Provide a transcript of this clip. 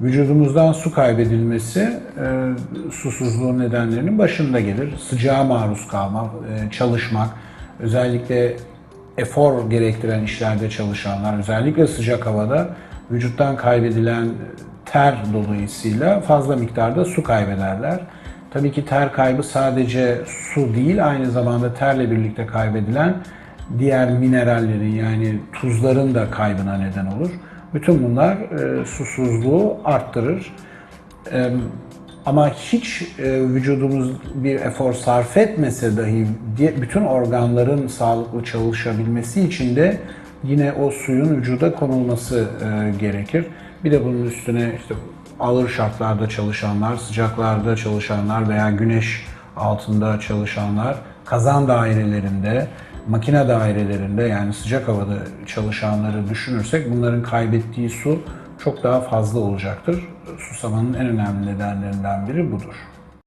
Vücudumuzdan su kaybedilmesi e, susuzluğun nedenlerinin başında gelir. Sıcağa maruz kalmak, e, çalışmak, özellikle efor gerektiren işlerde çalışanlar, özellikle sıcak havada vücuttan kaybedilen ter dolayısıyla fazla miktarda su kaybederler. Tabii ki ter kaybı sadece su değil, aynı zamanda terle birlikte kaybedilen diğer minerallerin yani tuzların da kaybına neden olur. Bütün bunlar e, susuzluğu arttırır. E, ama hiç e, vücudumuz bir efor sarf etmese dahi bütün organların sağlıklı çalışabilmesi için de yine o suyun vücuda konulması e, gerekir. Bir de bunun üstüne işte ağır şartlarda çalışanlar, sıcaklarda çalışanlar veya güneş altında çalışanlar, kazan dairelerinde, makine dairelerinde yani sıcak havada çalışanları düşünürsek bunların kaybettiği su çok daha fazla olacaktır. Susamanın en önemli nedenlerinden biri budur.